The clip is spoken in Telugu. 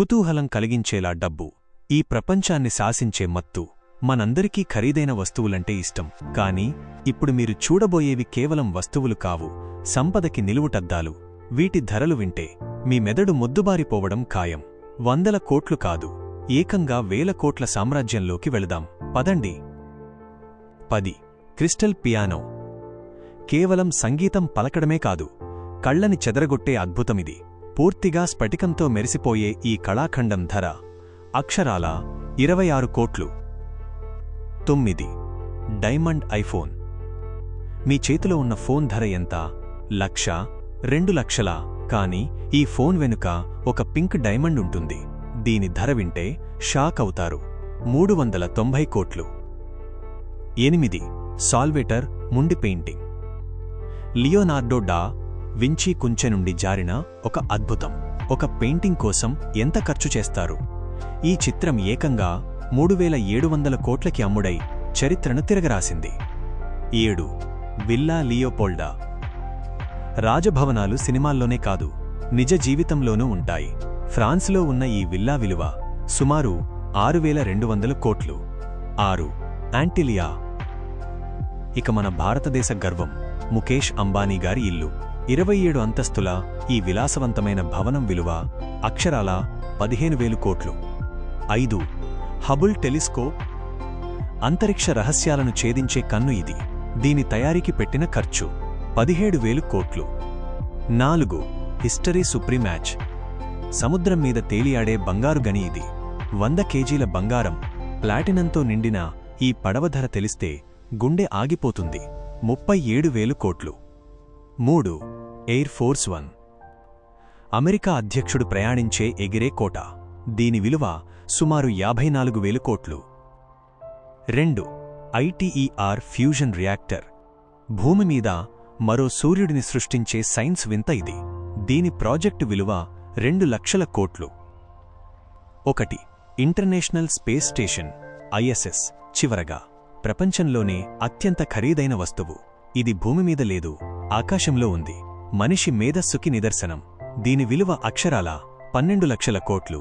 కుతూహలం కలిగించేలా డబ్బు ఈ ప్రపంచాన్ని శాసించే మత్తు మనందరికీ ఖరీదైన వస్తువులంటే ఇష్టం. కాని ఇప్పుడు మీరు చూడబోయేవి కేవలం వస్తువులు కావు సంపదకి నిలువుటద్దాలు. వీటి ధరలు వింటే మీ మెదడు మొద్దుబారిపోవడం ఖాయం. వందల కోట్లు కాదు ఏకంగా వేల కోట్ల సామ్రాజ్యంలోకి వెళదాం. పదండి. పది. Crystal piano. కేవలం సంగీతం పలకడమే కాదు కళ్ళని చెదరగొట్టే అద్భుతమిది. పూర్తిగా స్ఫటికంతో మెరిసిపోయే ఈ కళాఖండం ధర అక్షరాల ఇరవై ఆరు కోట్లు. తొమ్మిది. Diamond iPhone. మీ చేతిలో ఉన్న ఫోన్ ధర ఎంత? లక్ష రెండు లక్షలా? కానీ ఈ ఫోన్ వెనుక ఒక పింక్ డైమండ్ ఉంటుంది. దీని ధర వింటే షాక్ అవుతారు. మూడు వందల తొంభై కోట్లు. ఎనిమిది. సాల్వేటర్ ముండి పెయింటింగ్. లియోనార్డో డా వించీ కుంచె నుండి జారిన ఒక అద్భుతం. ఒక పెయింటింగ్ కోసం ఎంత ఖర్చు చేస్తారు? ఈ చిత్రం ఏకంగా మూడు వేల ఏడు వందల కోట్లకి అమ్ముడై చరిత్రను తిరగరాసింది. ఏడు. Villa Leopolda. రాజభవనాలు సినిమాల్లోనే కాదు నిజ జీవితంలోనూ ఉంటాయి. ఫ్రాన్స్లో ఉన్న ఈ విల్లా విలువ సుమారు ఆరు వేల రెండు వందల కోట్లు. ఆరు. యాంటిలియా. ఇక మన భారతదేశ గర్వం. ముఖేష్ అంబానీ గారి ఇల్లు. ఇరవై ఏడు అంతస్తుల ఈ విలాసవంతమైన భవనం విలువ అక్షరాల పదిహేను వేలు కోట్లు. ఐదు. హబుల్ టెలిస్కోప్ అంతరిక్ష రహస్యాలను ఛేదించే కన్ను ఇది. దీని తయారీకి పెట్టిన ఖర్చు పదిహేడు వేలు కోట్లు. నాలుగు. History supreme match. సముద్రం మీద తేలియాడే బంగారు గని ఇది. వంద కేజీల బంగారం. ప్లాటినంతో నిండిన ఈ పడవ ధర తెలిస్తే గుండె ఆగిపోతుంది. ముప్పై ఏడు వేలు కోట్లు. మూడు ఎయిర్ ఫోర్స్ వన్. అమెరికా అధ్యక్షుడు ప్రయాణించే ఎగిరే కోట. దీని విలువ సుమారు యాభై నాలుగు వేలు కోట్లు. రెండు ఐటీఈఆర్ ఫ్యూజన్ రియాక్టర్. భూమి మీద మరో సూర్యుడిని సృష్టించే సైన్స్ వింత ఇది. దీని ప్రాజెక్టు విలువ రెండు లక్షల కోట్లు. ఒకటి ఇంటర్నేషనల్ స్పేస్ స్టేషన్ ఐఎస్ఎస్ చివరగా. ప్రపంచంలోనే అత్యంత ఖరీదైన వస్తువు. ఇది భూమి మీద లేదు ఆకాశంలో ఉంది. మనిషి మేధస్సుకి నిదర్శనం. దీని విలువ అక్షరాల పన్నెండు లక్షల కోట్లు.